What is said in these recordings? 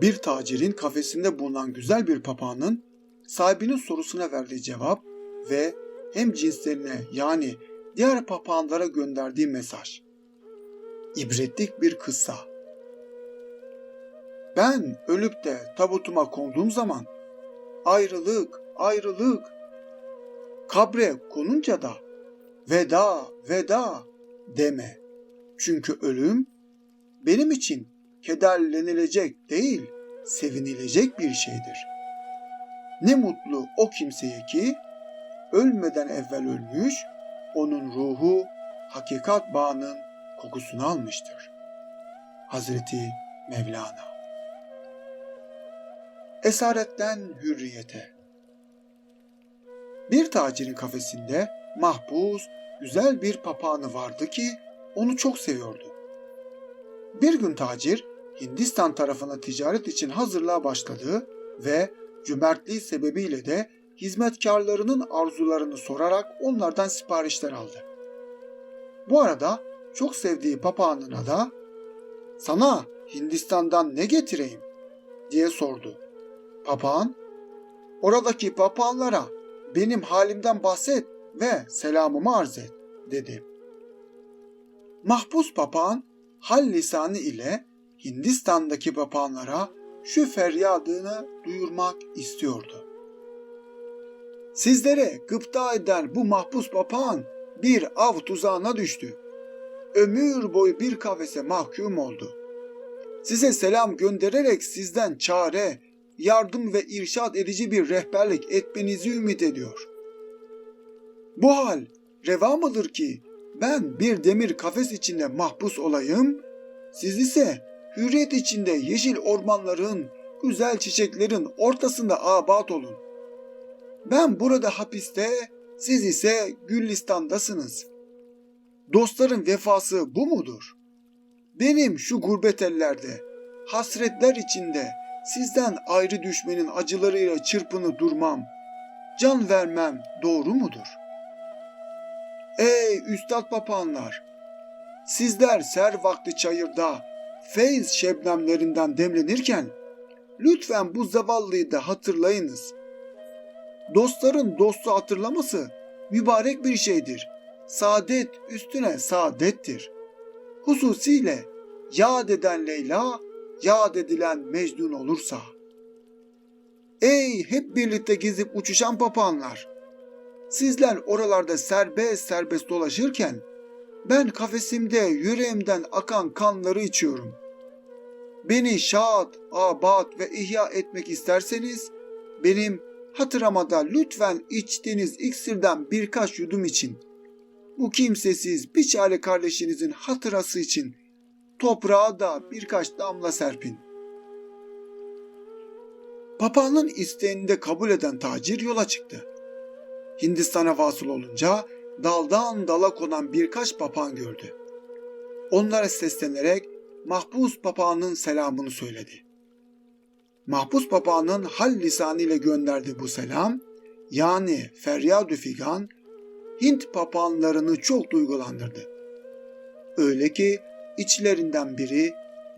Bir tacirin kafesinde bulunan güzel bir papağanın sahibinin sorusuna verdiği cevap ve hem cinslerine yani diğer papağanlara gönderdiği mesaj. İbretlik bir kıssa. Ben ölüp de tabutuma konduğum zaman ayrılık, ayrılık. Kabre konunca da veda, veda deme. Çünkü ölüm benim için kederlenilecek değil, sevinilecek bir şeydir. Ne mutlu o kimseye ki ölmeden evvel ölmüş, onun ruhu hakikat bağının kokusunu almıştır. Hazreti Mevlana Esaretten hürriyete Bir tacirin kafesinde mahpus, güzel bir papağanı vardı ki onu çok seviyordu. Bir gün tacir Hindistan tarafına ticaret için hazırlığa başladı ve cömertliği sebebiyle de hizmetkarlarının arzularını sorarak onlardan siparişler aldı. Bu arada çok sevdiği papağanına da sana Hindistan'dan ne getireyim diye sordu. Papağan, oradaki papağanlara benim halimden bahset ve selamımı arz et dedi. Mahpus papağan hal lisanı ile Hindistan'daki papağanlara şu feryadını duyurmak istiyordu. Sizlere gıpta eden bu mahpus papağan bir av tuzağına düştü. Ömür boyu bir kafese mahkum oldu. Size selam göndererek sizden çare, yardım ve irşad edici bir rehberlik etmenizi ümit ediyor. Bu hal reva mıdır ki ben bir demir kafes içinde mahpus olayım, siz ise hürriyet içinde yeşil ormanların, güzel çiçeklerin ortasında abat olun. Ben burada hapiste, siz ise Gülistan'dasınız. Dostların vefası bu mudur? Benim şu gurbet ellerde, hasretler içinde sizden ayrı düşmenin acılarıyla çırpını durmam, can vermem doğru mudur? Ey üstad papağanlar! Sizler ser vakti çayırda feyz şebnemlerinden demlenirken lütfen bu zavallıyı da hatırlayınız. Dostların dostu hatırlaması mübarek bir şeydir. Saadet üstüne saadettir. Hususiyle yad eden Leyla, yad edilen Mecnun olursa. Ey hep birlikte gezip uçuşan papağanlar! Sizler oralarda serbest serbest dolaşırken ben kafesimde yüreğimden akan kanları içiyorum. Beni şad, abat ve ihya etmek isterseniz benim hatırlamada lütfen içtiğiniz iksirden birkaç yudum için. Bu kimsesiz bir çare kardeşinizin hatırası için toprağa da birkaç damla serpin. Papağanın isteğini de kabul eden tacir yola çıktı. Hindistan'a vasıl olunca daldan dala konan birkaç papağan gördü. Onlara seslenerek mahpus papağanın selamını söyledi. Mahpus papağanın hal lisanı ile gönderdiği bu selam, yani feryadü figan, Hint papağanlarını çok duygulandırdı. Öyle ki içlerinden biri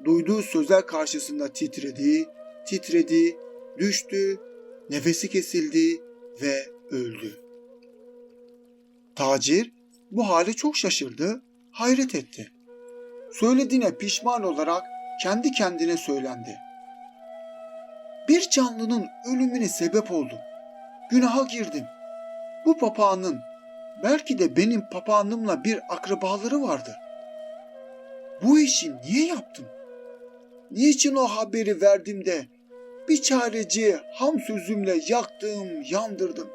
duyduğu sözler karşısında titredi, titredi, düştü, nefesi kesildi ve öldü. Tacir bu hale çok şaşırdı, hayret etti. Söylediğine pişman olarak kendi kendine söylendi. Bir canlının ölümüne sebep oldum. Günaha girdim. Bu papağanın belki de benim papağanımla bir akrabaları vardı. Bu işi niye yaptım? Niçin o haberi verdim de bir çareci ham sözümle yaktım, yandırdım,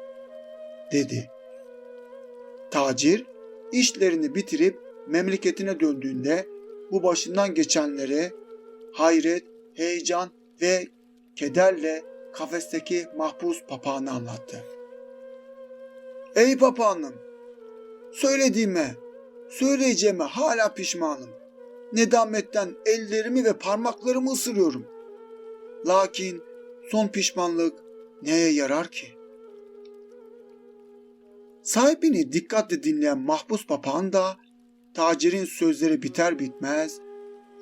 dedi. Tacir işlerini bitirip memleketine döndüğünde bu başından geçenlere hayret, heyecan ve kederle kafesteki mahpus papağanı anlattı. Ey papağanım! Söylediğime, söyleyeceğime hala pişmanım. Nedametten ellerimi ve parmaklarımı ısırıyorum. Lakin son pişmanlık neye yarar ki? Sahibini dikkatle dinleyen mahpus papağan da tacirin sözleri biter bitmez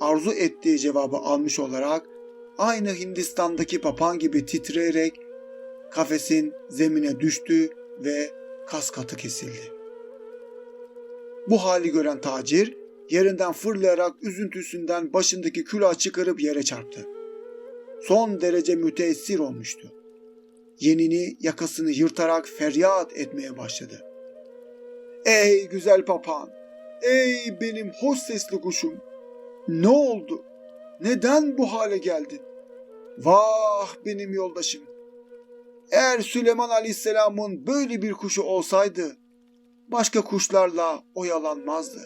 arzu ettiği cevabı almış olarak aynı Hindistan'daki papağan gibi titreyerek kafesin zemine düştü ve kas katı kesildi. Bu hali gören tacir yerinden fırlayarak üzüntüsünden başındaki külahı çıkarıp yere çarptı. Son derece müteessir olmuştu. Yenini yakasını yırtarak feryat etmeye başladı. Ey güzel papağan! Ey benim hoş sesli kuşum! Ne oldu? Neden bu hale geldin? Vah benim yoldaşım! Eğer Süleyman Aleyhisselam'ın böyle bir kuşu olsaydı, başka kuşlarla oyalanmazdı.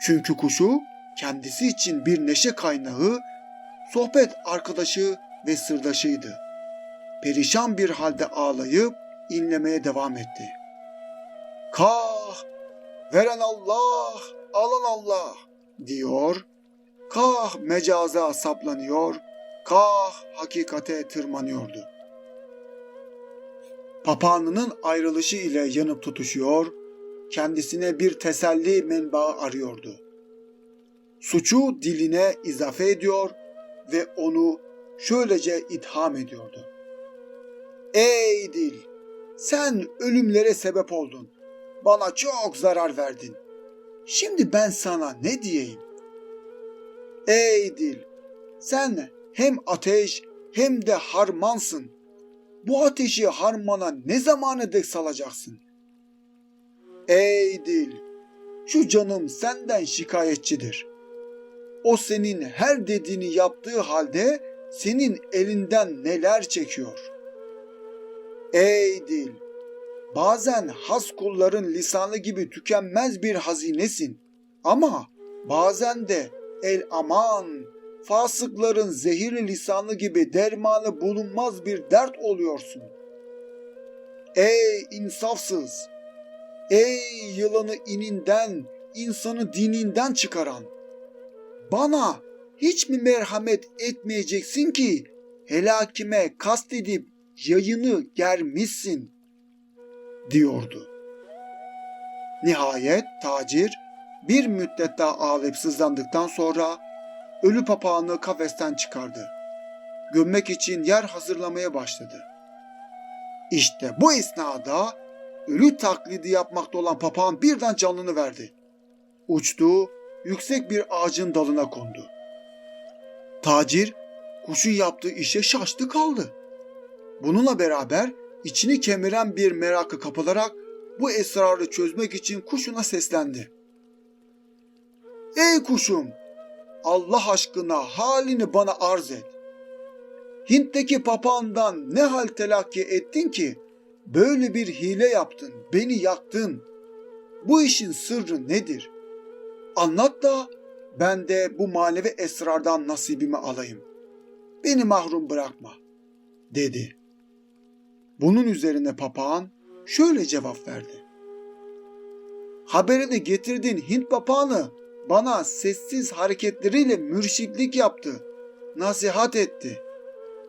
Çünkü kuşu kendisi için bir neşe kaynağı, sohbet arkadaşı ve sırdaşıydı. Perişan bir halde ağlayıp inlemeye devam etti. Kah, veren Allah, alan Allah diyor. Kah mecaza saplanıyor, kah hakikate tırmanıyordu. Papağanının ayrılışı ile yanıp tutuşuyor, kendisine bir teselli menbaı arıyordu. Suçu diline izafe ediyor ve onu şöylece itham ediyordu. Ey dil, sen ölümlere sebep oldun. Bana çok zarar verdin. Şimdi ben sana ne diyeyim? Ey dil, sen hem ateş hem de harmansın. Bu ateşi harmana ne zamana dek salacaksın? Ey dil, şu canım senden şikayetçidir. O senin her dediğini yaptığı halde senin elinden neler çekiyor? Ey dil, bazen has kulların lisanı gibi tükenmez bir hazinesin ama bazen de el aman fasıkların zehirli lisanı gibi dermanı bulunmaz bir dert oluyorsun. Ey insafsız! Ey yılanı ininden, insanı dininden çıkaran! Bana hiç mi merhamet etmeyeceksin ki helakime kastedip yayını germişsin diyordu. Nihayet tacir bir müddet daha ağlayıp sızlandıktan sonra ölü papağanı kafesten çıkardı. Gömmek için yer hazırlamaya başladı. İşte bu esnada ölü taklidi yapmakta olan papağan birden canlını verdi. Uçtu, yüksek bir ağacın dalına kondu. Tacir kuşun yaptığı işe şaştı kaldı. Bununla beraber içini kemiren bir merakı kapılarak bu esrarı çözmek için kuşuna seslendi. Ey kuşum, Allah aşkına halini bana arz et. Hint'teki papağandan ne hal telakki ettin ki böyle bir hile yaptın, beni yaktın. Bu işin sırrı nedir? Anlat da ben de bu manevi esrardan nasibimi alayım. Beni mahrum bırakma, dedi. Bunun üzerine papağan şöyle cevap verdi. Haberini getirdiğin Hint papağanı bana sessiz hareketleriyle mürşitlik yaptı, nasihat etti.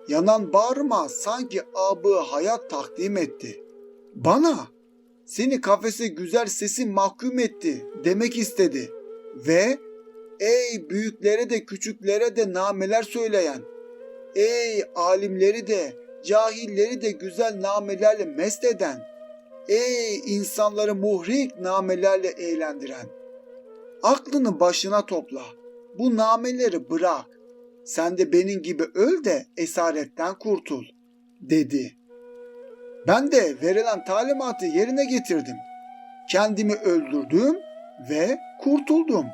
Yanan bağrıma sanki abı hayat takdim etti. Bana seni kafese güzel sesi mahkum etti demek istedi ve ey büyüklere de küçüklere de nameler söyleyen, ey alimleri de cahilleri de güzel namelerle mest eden, ey insanları muhrik namelerle eğlendiren, aklını başına topla, bu nameleri bırak, sen de benim gibi öl de esaretten kurtul, dedi. Ben de verilen talimatı yerine getirdim. Kendimi öldürdüm ve kurtuldum.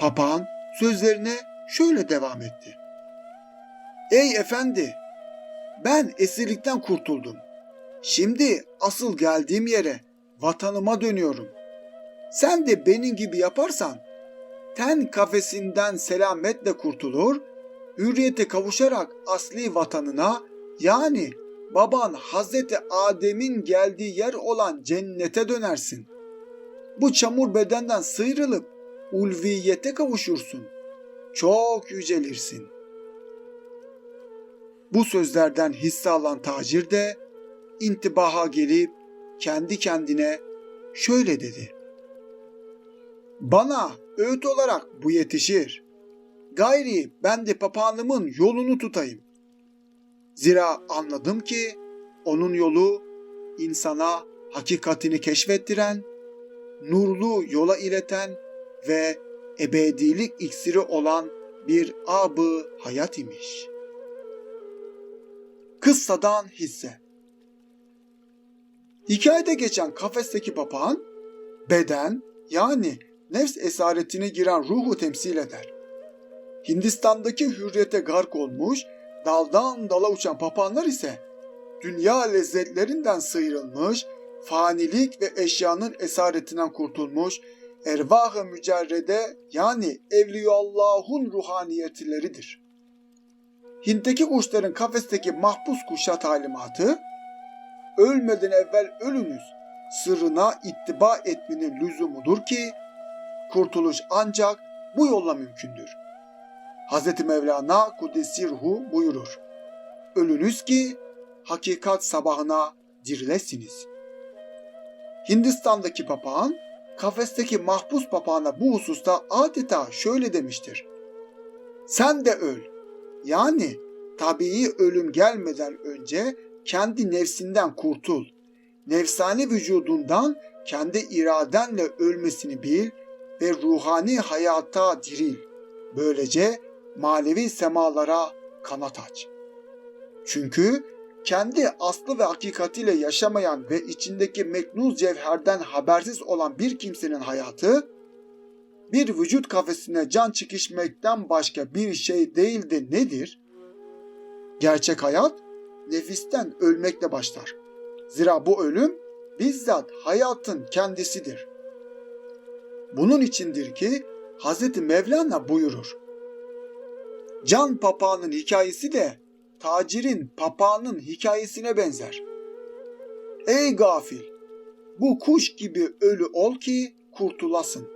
Papağan sözlerine şöyle devam etti. Ey efendi, ben esirlikten kurtuldum. Şimdi asıl geldiğim yere, vatanıma dönüyorum. Sen de benim gibi yaparsan, ten kafesinden selametle kurtulur, hürriyete kavuşarak asli vatanına yani baban Hazreti Adem'in geldiği yer olan cennete dönersin. Bu çamur bedenden sıyrılıp ulviyete kavuşursun. Çok yücelirsin. Bu sözlerden hisse alan tacir de intibaha gelip kendi kendine şöyle dedi. Bana öğüt olarak bu yetişir. Gayri ben de papağanımın yolunu tutayım. Zira anladım ki onun yolu insana hakikatini keşfettiren, nurlu yola ileten ve ebedilik iksiri olan bir abı hayat imiş. Kıssadan hisse Hikayede geçen kafesteki papağan, beden yani nefs esaretine giren ruhu temsil eder. Hindistan'daki hürriyete gark olmuş, daldan dala uçan papağanlar ise dünya lezzetlerinden sıyrılmış, fanilik ve eşyanın esaretinden kurtulmuş, ervah-ı mücerrede yani Evliyallah'un ruhaniyetleridir. Hint'teki kuşların kafesteki mahpus kuşa talimatı, ölmeden evvel ölünüz sırrına ittiba etmenin lüzumudur ki, kurtuluş ancak bu yolla mümkündür. Hz. Mevlana Kudesirhu buyurur. Ölünüz ki hakikat sabahına dirilesiniz. Hindistan'daki papağan, kafesteki mahpus papağana bu hususta adeta şöyle demiştir. Sen de öl. Yani tabii ölüm gelmeden önce kendi nefsinden kurtul. Nefsani vücudundan kendi iradenle ölmesini bil ve ruhani hayata diril. Böylece manevi semalara kanat aç. Çünkü kendi aslı ve hakikatiyle yaşamayan ve içindeki meknuz cevherden habersiz olan bir kimsenin hayatı, bir vücut kafesine can çekişmekten başka bir şey değil de nedir? Gerçek hayat nefisten ölmekle başlar. Zira bu ölüm bizzat hayatın kendisidir. Bunun içindir ki Hz. Mevlana buyurur. Can papağanın hikayesi de tacirin papağanın hikayesine benzer. Ey gafil! Bu kuş gibi ölü ol ki kurtulasın.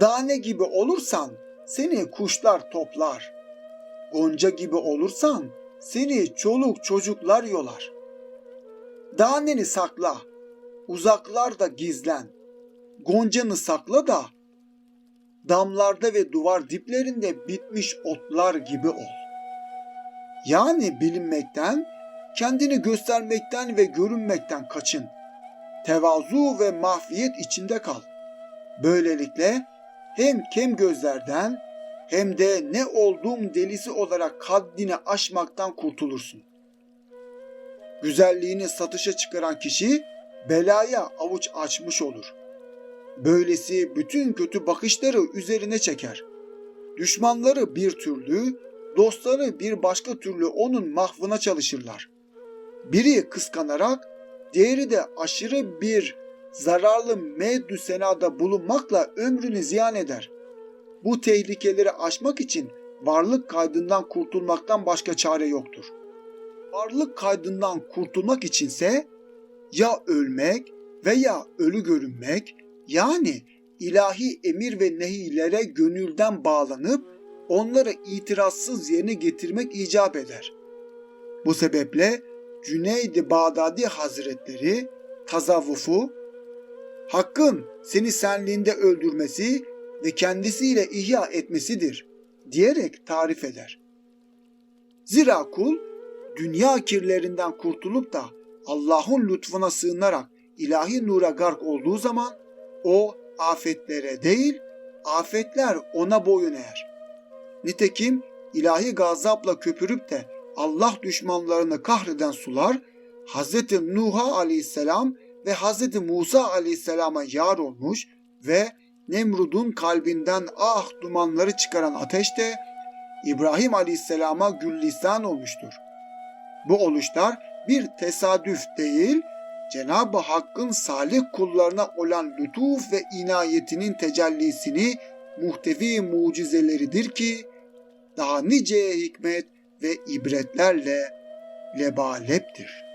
Dane gibi olursan seni kuşlar toplar. Gonca gibi olursan seni çoluk çocuklar yolar. Daneni sakla, uzaklarda gizlen. Goncanı sakla da damlarda ve duvar diplerinde bitmiş otlar gibi ol. Yani bilinmekten, kendini göstermekten ve görünmekten kaçın. Tevazu ve mahfiyet içinde kal. Böylelikle hem kem gözlerden hem de ne olduğum delisi olarak kaddini aşmaktan kurtulursun. Güzelliğini satışa çıkaran kişi belaya avuç açmış olur. Böylesi bütün kötü bakışları üzerine çeker. Düşmanları bir türlü, dostları bir başka türlü onun mahvına çalışırlar. Biri kıskanarak, diğeri de aşırı bir zararlı meddü senada bulunmakla ömrünü ziyan eder. Bu tehlikeleri aşmak için varlık kaydından kurtulmaktan başka çare yoktur. Varlık kaydından kurtulmak içinse ya ölmek veya ölü görünmek yani ilahi emir ve nehilere gönülden bağlanıp onları itirazsız yerine getirmek icap eder. Bu sebeple Cüneyd-i Bağdadi Hazretleri tasavvufu Hakkın seni senliğinde öldürmesi ve kendisiyle ihya etmesidir diyerek tarif eder. Zira kul dünya kirlerinden kurtulup da Allah'ın lütfuna sığınarak ilahi nura gark olduğu zaman o afetlere değil, afetler ona boyun eğer. Nitekim ilahi gazapla köpürüp de Allah düşmanlarını kahreden sular Hz. Nuh'a aleyhisselam ve Hz. Musa aleyhisselama yar olmuş ve Nemrud'un kalbinden ah dumanları çıkaran ateş de İbrahim aleyhisselama güllistan olmuştur. Bu oluşlar bir tesadüf değil, Cenab-ı Hakk'ın salih kullarına olan lütuf ve inayetinin tecellisini muhtevi mucizeleridir ki daha nice hikmet ve ibretlerle lebaleptir.''